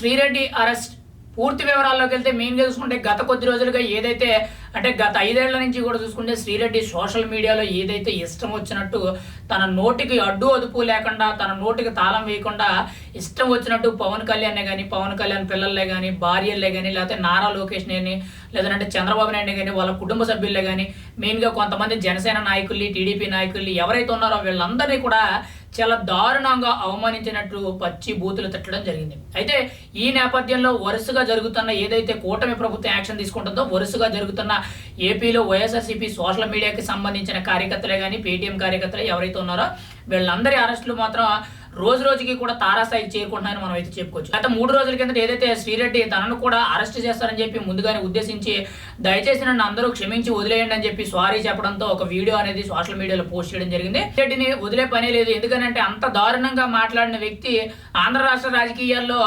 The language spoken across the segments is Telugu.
శ్రీరెడ్డి అరెస్ట్. పూర్తి వివరాల్లోకి వెళ్తే మెయిన్గా చూసుకుంటే గత కొద్ది రోజులుగా ఏదైతే అంటే గత ఐదేళ్ళ నుంచి కూడా చూసుకుంటే శ్రీరెడ్డి సోషల్ మీడియాలో ఏదైతే ఇష్టం వచ్చినట్టు తన నోటికి అడ్డు అదుపు లేకుండా తన నోటికి తాళం వేయకుండా ఇష్టం వచ్చినట్టు పవన్ కళ్యాణ్నే కానీ పవన్ కళ్యాణ్ పిల్లలే కానీ భార్యలే కానీ లేకపోతే నారా లోకేష్ కానీ లేదంటే చంద్రబాబు నాయుడు కానీ వాళ్ళ కుటుంబ సభ్యులే కానీ మెయిన్గా కొంతమంది జనసేన నాయకుల్ని టీడీపీ నాయకుల్ని ఎవరైతే ఉన్నారో వీళ్ళందరినీ కూడా చాలా దారుణంగా అవమానించినట్లు పచ్చి బూతులు తిట్టడం జరిగింది. అయితే ఈ నేపథ్యంలో వరుసగా జరుగుతున్న ఏదైతే కూటమి ప్రభుత్వం యాక్షన్ తీసుకుంటుందో వరుసగా జరుగుతున్న ఏపీలో వైఎస్ఆర్సీపీ సోషల్ మీడియాకి సంబంధించిన కార్యకర్తలే కానీ పేటీఎం కార్యకర్తలే ఎవరైతే ఉన్నారో వీళ్ళందరి అరెస్టులు మాత్రం రోజు రోజుకి కూడా తారాస్థాయికి చేరుకుంటున్నాయని మనం అయితే చెప్పుకోవచ్చు. గత మూడు రోజుల కిందట ఏదైతే శ్రీరెడ్డి తనను కూడా అరెస్ట్ చేస్తారని చెప్పి ముందుగానే ఉద్దేశించి దయచేసి నన్ను అందరూ క్షమించి వదిలేయండి అని చెప్పి సారీ చెప్పడంతో ఒక వీడియో అనేది సోషల్ మీడియాలో పోస్ట్ చేయడం జరిగింది. రెడ్డిని వదిలే పనే లేదు. ఎందుకనంటే అంత దారుణంగా మాట్లాడిన వ్యక్తి ఆంధ్ర రాష్ట్ర రాజకీయాల్లో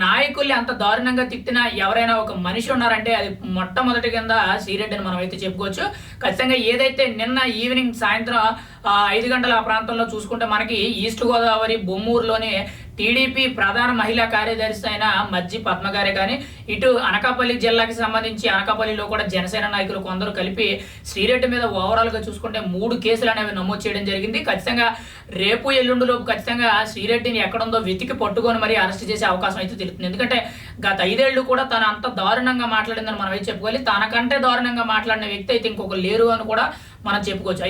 నాయకుల్ని అంత దారుణంగా తిట్టిన ఎవరైనా ఒక మనిషి ఉన్నారంటే అది మొట్టమొదటి కింద శ్రీరెడ్డి అని మనం అయితే చెప్పుకోవచ్చు. ఖచ్చితంగా ఏదైతే నిన్న ఈవినింగ్ సాయంత్రం ఆ, ఐదు గంటల ఆ ప్రాంతంలో చూసుకుంటే మనకి ఈస్ట్ గోదావరి బొమ్మూరులోని టీడీపీ ప్రధాన మహిళా కార్యదర్శి అయిన మజ్జి పద్మ గారే కానీ ఇటు అనకాపల్లి జిల్లాకి సంబంధించి అనకాపల్లిలో కూడా జనసేన నాయకులు కొందరు కలిపి శ్రీరెడ్డి మీద ఓవరాల్గా చూసుకుంటే మూడు కేసులు అనేవి నమోదు చేయడం జరిగింది. ఖచ్చితంగా రేపు ఎల్లుండిలోపు ఖచ్చితంగా శ్రీరెడ్డిని ఎక్కడుందో వెతికి పట్టుకొని మరి అరెస్ట్ చేసే అవకాశం అయితే తెలుస్తుంది. ఎందుకంటే గత ఐదేళ్ళు కూడా తను అంత దారుణంగా మాట్లాడిందని మనం అయితే చెప్పుకోవాలి. తనకంటే దారుణంగా మాట్లాడిన వ్యక్తి అయితే ఇంకొక లేరు అని కూడా మనం చెప్పుకోవచ్చు.